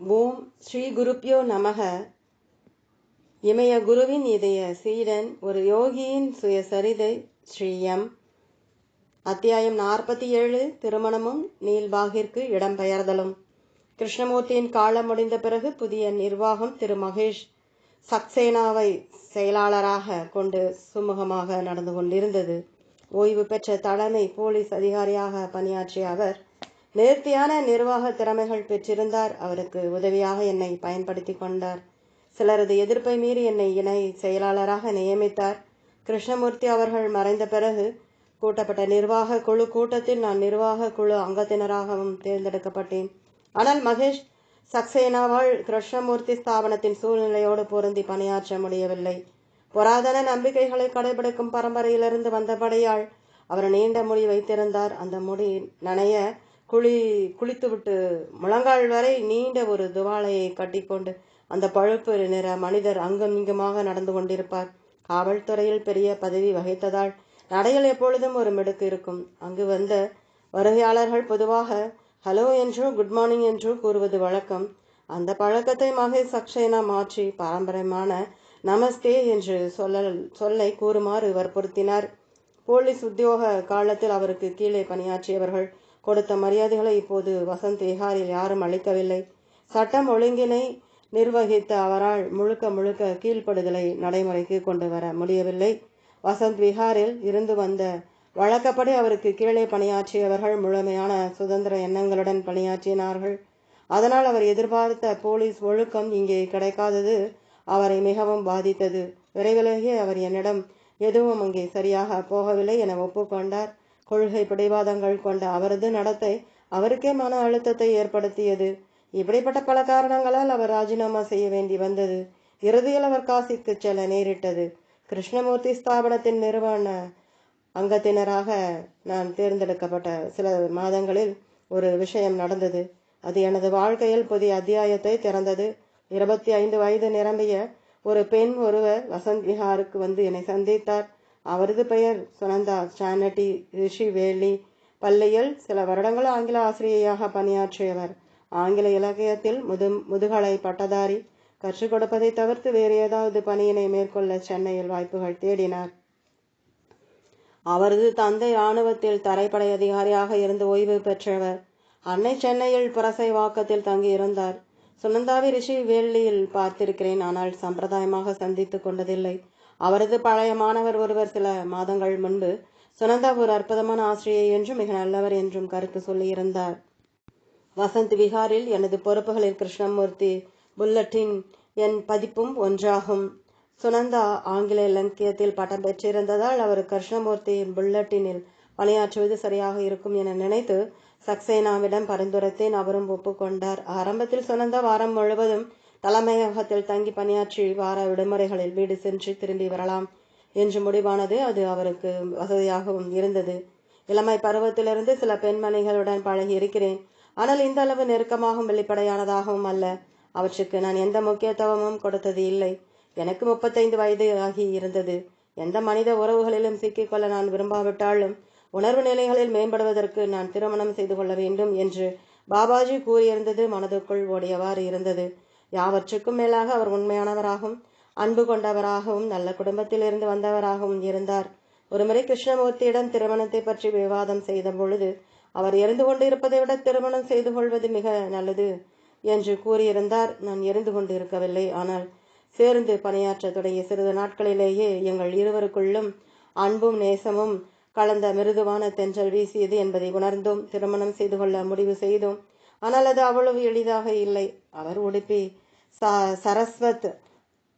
ஓம் ஸ்ரீ குருப்யோ நமக. இமய குருவின் இதய சீடன் ஒரு யோகியின் சுயசரிதை ஸ்ரீ எம். அத்தியாயம் நாற்பத்தி ஏழு திருமணமும் நீல்பாகிற்கு இடம்பெயர்தலும். கிருஷ்ணமூர்த்தியின் காலம் முடிந்த பிறகு புதிய நிர்வாகம் திரு மகேஷ் சக்சேனாவை செயலாளராக கொண்டு சுமூகமாக நடந்து கொண்டிருந்தது. ஓய்வு பெற்ற தலைமை போலீஸ் அதிகாரியாக பணியாற்றிய அவர் நேர்த்தியான நிர்வாக திறமைகள் பெற்றிருந்தார். அவருக்கு உதவியாக என்னை பயன்படுத்தி கொண்டார். சிலரது எதிர்ப்பை மீறி என்னை இணை செயலாளராக நியமித்தார். கிருஷ்ணமூர்த்தி அவர்கள் மறைந்த பிறகு கூட்டப்பட்ட நிர்வாக குழு கூட்டத்தில் நான் நிர்வாக குழு அங்கத்தினராகவும் தேர்ந்தெடுக்கப்பட்டேன். ஆனால் மகேஷ் சக்சேனாவால் கிருஷ்ணமூர்த்தி ஸ்தாபனத்தின் சூழ்நிலையோடு பொருந்தி பணியாற்ற முடியவில்லை. புராதன நம்பிக்கைகளை கடைபிடிக்கும் பரம்பரையிலிருந்து வந்தபடியால் அவர் நீண்ட முடி வைத்திருந்தார். அந்த முடி நனைய குளி குளித்துவிட்டு முழங்கால் வரை நீண்ட ஒரு துவாலையை கட்டிக்கொண்டு அந்த பழுப்பு நிற மனிதர் அங்கும் இங்குமாக நடந்து கொண்டிருப்பார். காவல்துறையில் பெரிய பதவி வகித்ததால் நடையில் எப்பொழுதும் ஒரு மிடுக்கு இருக்கும். அங்கு வந்த வருகையாளர்கள் பொதுவாக ஹலோ என்றோ குட் மார்னிங் என்றோ கூறுவது வழக்கம். அந்த பழக்கத்தை மகேஷ் சக்சேனா மாற்றி பாரம்பரியமான நமஸ்தே என்று சொல்ல சொல்லை கூறுமாறு வற்புறுத்தினார் போலீஸ் உத்தியோக காலத்தில் அவருக்கு கீழே பணியாற்றியவர்கள் கொடுத்த மரியாதைகளை இப்போது வசந்த் விஹாரில் யாரும் அளிக்கவில்லை. சட்டம் ஒழுங்கினை நிர்வகித்த அவரால் முழுக்க முழுக்க கீழ்ப்படுதலை நடைமுறைக்கு கொண்டு வர முடியவில்லை. வசந்த் விஹாரில் இருந்து வந்த வழக்கப்படி அவருக்கு கீழே பணியாற்றியவர்கள் முழுமையான சுதந்திர எண்ணங்களுடன் பணியாற்றினார்கள். அதனால் அவர் எதிர்பார்த்த போலீஸ் ஒழுக்கம் இங்கே கிடைக்காதது அவரை மிகவும் பாதித்தது. விரைவிலேயே அவர் என்னிடம் எதுவும் அங்கே சரியாக போகவில்லை என ஒப்புக்கொண்டார். கொள்கை பிடிவாதங்கள் கொண்ட அவரது நடத்தை அவருக்கே மன அழுத்தத்தை ஏற்படுத்தியது. இப்படிப்பட்ட பல காரணங்களால் அவர் ராஜினாமா செய்ய வேண்டி வந்தது. இறுதியில் அவர் காசிக்கு செல்ல நேரிட்டது. கிருஷ்ணமூர்த்தி ஸ்தாபனத்தின் நிறுவன அங்கத்தினராக நான் தேர்ந்தெடுக்கப்பட்ட சில மாதங்களில் ஒரு விஷயம் நடந்தது. அது எனது வாழ்க்கையில் புதிய அத்தியாயத்தை திறந்தது. இருபத்தி ஐந்து வயது நிரம்பிய ஒரு பெண் ஒருவர் வசந்த் விஹாருக்கு வந்து என்னை சந்தித்தார். அவரது பெயர் சுனந்தா சானட்டி ரிஷி வேலி பள்ளியில் சில வருடங்கள் ஆங்கில ஆசிரியையாக பணியாற்றியவர். ஆங்கில இலக்கியத்தில் முது முதுகலை பட்டதாரி கற்றுக் கொடுப்பதை தவிர்த்து வேறு ஏதாவது பணியினை மேற்கொள்ள சென்னையில் வாய்ப்புகள் தேடினார். அவரது தந்தை இராணுவத்தில் தரைப்படை அதிகாரியாக இருந்து ஓய்வு பெற்றவர். அன்னை சென்னையில் புரசை வாக்கத்தில் தங்கியிருந்தார். சுனந்தாவை ரிஷி வேலியில் பார்த்திருக்கிறேன். ஆனால் சம்பிரதாயமாக சந்தித்து கொண்டதில்லை. அவரது பழைய மாணவர் ஒருவர் சில மாதங்கள் முன்பு சுனந்தா ஒரு அற்புதமான ஆசிரியை என்றும் மிக நல்லவர் என்றும் கருத்து சொல்லியிருந்தார். வசந்த் விஹாரில் எனது பொறுப்புகளில் கிருஷ்ணமூர்த்தி புல்லட்டின் என் பதிப்பும் ஒன்றாகும். சுனந்தா ஆங்கில இலக்கியத்தில் பட்டம் பெற்றிருந்ததால் அவர் கிருஷ்ணமூர்த்தியின் புல்லட்டினில் பணியாற்றுவது சரியாக இருக்கும் என நினைத்து சக்சேனாவிடம் பரிந்துரைத்தேன். அவரும் ஒப்புக்கொண்டார். ஆரம்பத்தில் சுனந்தா வாரம் முழுவதும் தலைமையகத்தில் தங்கி பணியாற்றி வார விடுமுறைகளில் வீடு சென்று திரும்பி வரலாம் என்று முடிவானது அது அவருக்கு வசதியாகவும் இருந்தது. இளமை பருவத்திலிருந்து சில பெண்மணிகளுடன் பழகி இருக்கிறேன். ஆனால் இந்த அளவு நெருக்கமாகவும் வெளிப்படையானதாகவும் அல்ல. அவற்றுக்கு நான் எந்த முக்கியத்துவமும் கொடுத்தது இல்லை. எனக்கு முப்பத்தைந்து வயது ஆகி இருந்தது. எந்த மனித உறவுகளிலும் சிக்கிக்கொள்ள நான் விரும்பாவிட்டாலும் உணர்வு நிலைகளில் மேம்படுவதற்கு நான் திருமணம் செய்து கொள்ள வேண்டும் என்று பாபாஜி கூறியிருந்தது மனதுக்குள் ஓடியவாறு இருந்தது. யாவற்றுக்கும் மேலாக அவர் உண்மையானவராகவும் அன்பு கொண்டவராகவும் நல்ல குடும்பத்தில் இருந்து வந்தவராகவும் இருந்தார். ஒருமுறை கிருஷ்ணமூர்த்தியிடம் திருமணத்தை பற்றி விவாதம் செய்த பொழுது அவர் இருந்து கொண்டு இருப்பதை விட திருமணம் செய்து கொள்வது மிக நல்லது என்று கூறியிருந்தார். நான் இருந்து கொண்டு இருக்கவில்லை ஆனால் சேர்ந்து பணியாற்ற தொடங்கிய சிறிது நாட்களிலேயே எங்கள் இருவருக்குள்ளும் அன்பும் நேசமும் கலந்த மிருதுவான தென்றல் வீசியது என்பதை உணர்ந்தோம். திருமணம் செய்து கொள்ள முடிவு செய்தோம். ஆனால் அது அவ்வளவு எளிதாக இல்லை. அவர் உடுப்பி ச சரஸ்வத்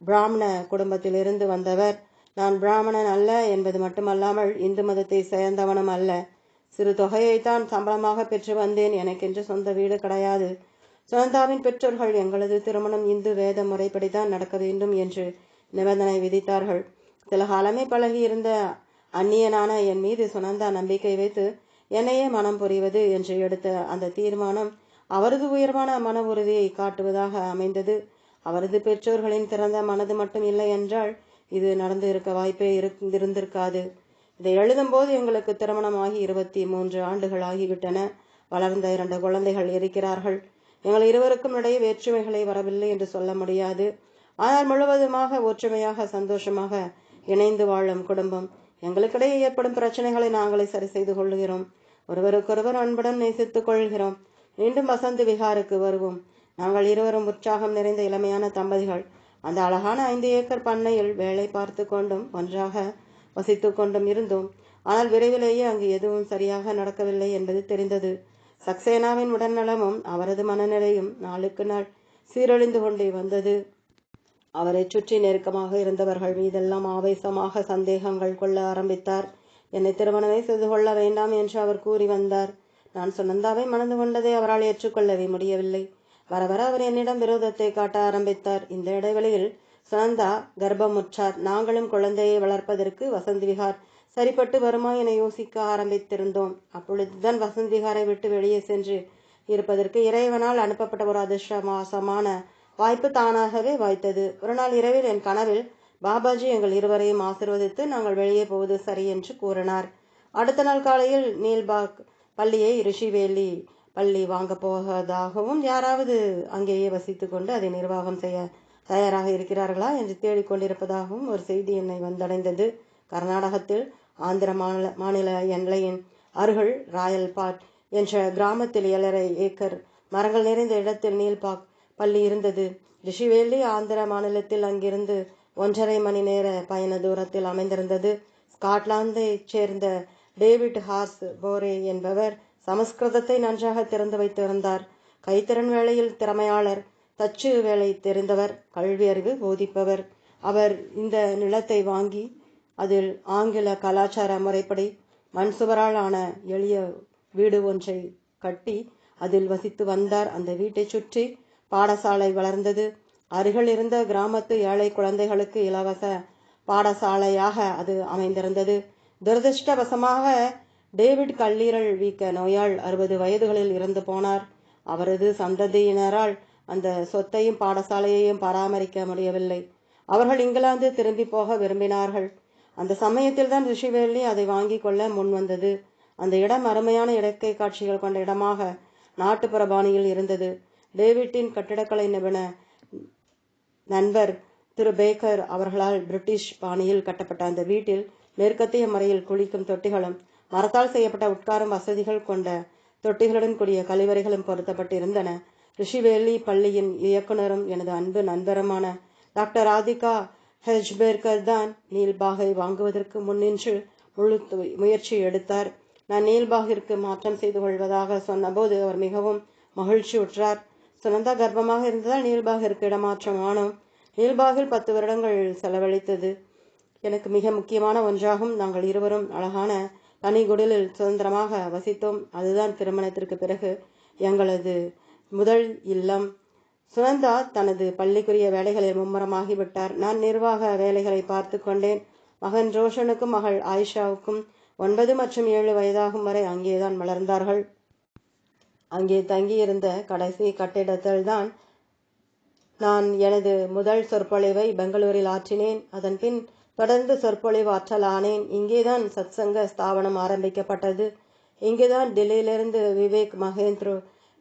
பிராமண குடும்பத்திலிருந்து வந்தவர். நான் பிராமணன் அல்ல என்பது மட்டுமல்லாமல் இந்து மதத்தை சேர்ந்தவனும் அல்ல. சிறு தொகையைத்தான் சம்பளமாக பெற்று வந்தேன். எனக்கென்று சொந்த வீடு கிடையாது. சுனந்தாவின் பெற்றோர்கள் எங்களது திருமணம் இந்து வேத முறைப்படிதான் நடக்க வேண்டும் என்று நிபந்தனை விதித்தார்கள். சில காலமே பழகி இருந்த அந்நியனான என் மீது சுனந்தா நம்பிக்கை வைத்து என்னையே மனம் புரிவது என்று எடுத்த அந்த தீர்மானம் அவரது உயர்வான மன உறுதியை காட்டுவதாக அமைந்தது. அவரது பெற்றோர்களின் திறந்த மனது மட்டும் இல்லை என்றால் இது நடந்து இருக்க வாய்ப்பே இருந்திருக்காது. இதை எழுதும்போது எங்களுக்கு திருமணமாகி இருபத்தி மூன்று ஆண்டுகள் ஆகிவிட்டன. வளர்ந்த இரண்டு குழந்தைகள் இருக்கிறார்கள். எங்கள் இருவருக்கும் இடையே வேற்றுமைகளை வரவில்லை என்று சொல்ல முடியாது. ஆனால் முழுவதுமாக ஒற்றுமையாக சந்தோஷமாக இணைந்து வாழும் குடும்பம். எங்களுக்கிடையே ஏற்படும் பிரச்சனைகளை நாங்களே சரி செய்து கொள்கிறோம். ஒருவருக்கொருவர் அன்புடன் நேசித்துக் கொள்கிறோம். மீண்டும் வசந்த் விஹாருக்கு வருவோம். நாங்கள் இருவரும் உற்சாகம் நிறைந்த இளமையான தம்பதிகள். அந்த அழகான ஐந்து ஏக்கர் பண்ணையில் வேலை பார்த்து கொண்டும் ஒன்றாக வசித்து கொண்டும் இருந்தோம். ஆனால் விரைவிலேயே அங்கு எதுவும் சரியாக நடக்கவில்லை என்பது தெரிந்தது. சக்சேனாவின் உடல்நலமும் அவரது மனநிலையும் நாளுக்கு நாள் சீரழிந்து கொண்டே வந்தது. அவரை சுற்றி நெருக்கமாக இருந்தவர்கள் மீதெல்லாம் ஆவேசமாக சந்தேகங்கள் கொள்ள ஆரம்பித்தார். என்னை திருமணமே செய்து கொள்ள வேண்டாம் என்று அவர் கூறி வந்தார். நான் சுனந்தாவை மணந்து கொண்டதை அவரால் ஏற்றுக்கொள்ளவே முடியவில்லை. வர வர அவர் என்னிடம் விரோதத்தை காட்ட ஆரம்பித்தார். இந்த இடைவெளியில் சுனந்தா கர்ப்பமுற்றார். நாங்களும் குழந்தையை வளர்ப்பதற்கு வசந்த் விஹார் சரிப்பட்டு வருமா என யோசிக்க ஆரம்பித்திருந்தோம். அப்பொழுதுதான் வசந்த் விட்டு வெளியே சென்று இருப்பதற்கு இறைவனால் அனுப்பப்பட்ட ஒரு அதிர்ஷ்டமாசமான வாய்ப்பு தானாகவே வாய்த்தது. ஒரு நாள் இரவில் என் கனவில் பாபாஜி எங்கள் இருவரையும் ஆசிர்வதித்து நாங்கள் வெளியே போவது சரி என்று கூறினார். அடுத்த நாள் காலையில் நீல்பாக் பள்ளியை ரிஷிவேலி பள்ளி வாங்க போவதாகவும் யாராவது அங்கேயே வசித்து கொண்டு அதை நிர்வாகம் செய்ய தயாராக இருக்கிறார்களா என்று தேடிக்கொண்டிருப்பதாகவும் ஒரு செய்தி என்னை வந்தடைந்தது. கர்நாடகத்தில் ஆந்திர மாநில மாநில எல்லையின் அருகில் ராயல்பாட் என்ற கிராமத்தில் ஏழரை ஏக்கர் மரங்கள் நிறைந்த இடத்தில் நீல்பாக் பள்ளி இருந்தது. ரிஷிவேலி ஆந்திர மாநிலத்தில் அங்கிருந்து ஒன்றரை மணி நேர பயண தூரத்தில் அமைந்திருந்தது. ஸ்காட்லாந்தைச் சேர்ந்த டேவிட் ஹார்ஸ் போரே என்பவர் சமஸ்கிருதத்தை நன்றாக திறந்து வைத்திருந்தார். கைத்திறன் வேலையில் திறமையாளர் தச்சு வேலை தெரிந்தவர் கல்வி அறிவு போதிப்பவர். அவர் இந்த நிலத்தை வாங்கி அதில் ஆங்கில கலாச்சார முறைப்படி மண் சுவரால் ஆன எளிய வீடு ஒன்றை கட்டி அதில் வசித்து வந்தார். அந்த வீட்டை சுற்றி பாடசாலை வளர்ந்தது. அருகில் இருந்த கிராமத்து ஏழை குழந்தைகளுக்கு இலவச பாடசாலையாக அது அமைந்திருந்தது. துரதிருஷ்டவசமாக டேவிட் கல்லீரல் வீக்க நோயால் அறுபது வயதுகளில் இறந்து போனார். அவரது சந்ததியினரால் அந்த சொத்தையும் பாடசாலையையும் பராமரிக்க முடியவில்லை. அவர்கள் இங்கிலாந்து திரும்பி போக விரும்பினார்கள். அந்த சமயத்தில் தான் ரிஷிவேலி அதை வாங்கி கொள்ள முன் வந்தது. அந்த இடம் அருமையான இடக்கை காட்சிகள் கொண்ட இடமாக நாட்டுப்புற பாணியில் இருந்தது. டேவிட்டின் கட்டிடக்கலை நிபுண நண்பர் திரு பேக்கர் அவர்களால் பிரிட்டிஷ் பாணியில் கட்டப்பட்ட அந்த வீட்டில் மேற்கத்திய முறையில் குளிக்கும் தொட்டிகளும் மரத்தால் செய்யப்பட்ட உட்காரும் வசதிகள் கொண்ட தொட்டிகளுடன் கூடிய கழிவறைகளும் பொருத்தப்பட்டிருந்தன. ரிஷிவேலி பள்ளியின் இயக்குனரும் எனது அன்பு நண்பருமான டாக்டர் ராதிகா ஹெஜ்பேர்கர் தான் நீல்பாகை வாங்குவதற்கு முன்னின்று முழு முயற்சி எடுத்தார். நான் நீல்பாகிற்கு மாற்றம் செய்து கொள்வதாக சொன்னபோது அவர் மிகவும் மகிழ்ச்சி உற்றார். சுனந்தா கர்ப்பமாக இருந்ததால் நீல்பாகிற்கு இடமாற்றம் ஆனோம். நீல்பாகில் பத்து வருடங்கள் செலவழித்தது. எனக்கு மிக முக்கியமான ஒன்றாகும். நாங்கள் இருவரும் அழகான தனிகுடலில் சுதந்திரமாக வசித்தோம். அதுதான் திருமணத்திற்கு பிறகு எங்களது முதல் இல்லம். சுனந்தா தனது பள்ளிக்குரிய வேலைகளில் மும்முரமாகிவிட்டார். நான் நிர்வாக வேலைகளை பார்த்து கொண்டேன். மகன் ரோஷனுக்கும் மகள் ஆயிஷாவுக்கும் ஒன்பது மற்றும் ஏழு வயதாகும் வரை அங்கேதான் வளர்ந்தார்கள் அங்கே தங்கியிருந்த கடைசி கட்டிடத்தில்தான் நான் எனது முதல் சொற்பொழிவை பெங்களூரில் ஆற்றினேன். அதன் பின் தொடர்ந்து சொற்பொழிவு ஆற்றலானேன் இங்கேதான் சத்சங்க ஸ்தாபனம் ஆரம்பிக்கப்பட்டது. இங்குதான் டெல்லியிலிருந்து விவேக் மகேந்திரு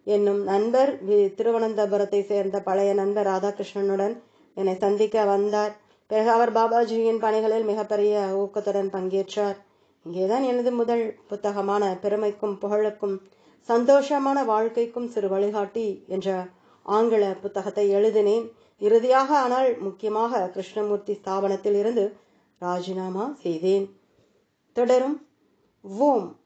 என்னும் நண்பர் திருவனந்தபுரத்தை சேர்ந்த பழைய நண்பர் ராதாகிருஷ்ணனுடன் என்னை சந்திக்க வந்தார். பிறகு அவர் பாபாஜியின் பணிகளில் மிகப்பெரிய ஊக்கத்துடன் பங்கேற்றார். இங்கேதான் எனது முதல் புத்தகமான பெருமைக்கும் புகழுக்கும் சந்தோஷமான வாழ்க்கைக்கும் சிறு வழிகாட்டி என்ற ஆங்கில புத்தகத்தை எழுதினேன். இறுதியாக ஆனால் முக்கியமாக கிருஷ்ணமூர்த்தி ஸ்தாபனத்தில் இருந்து ராஜினாமா செய்தேன். தொடரும். ஓம்.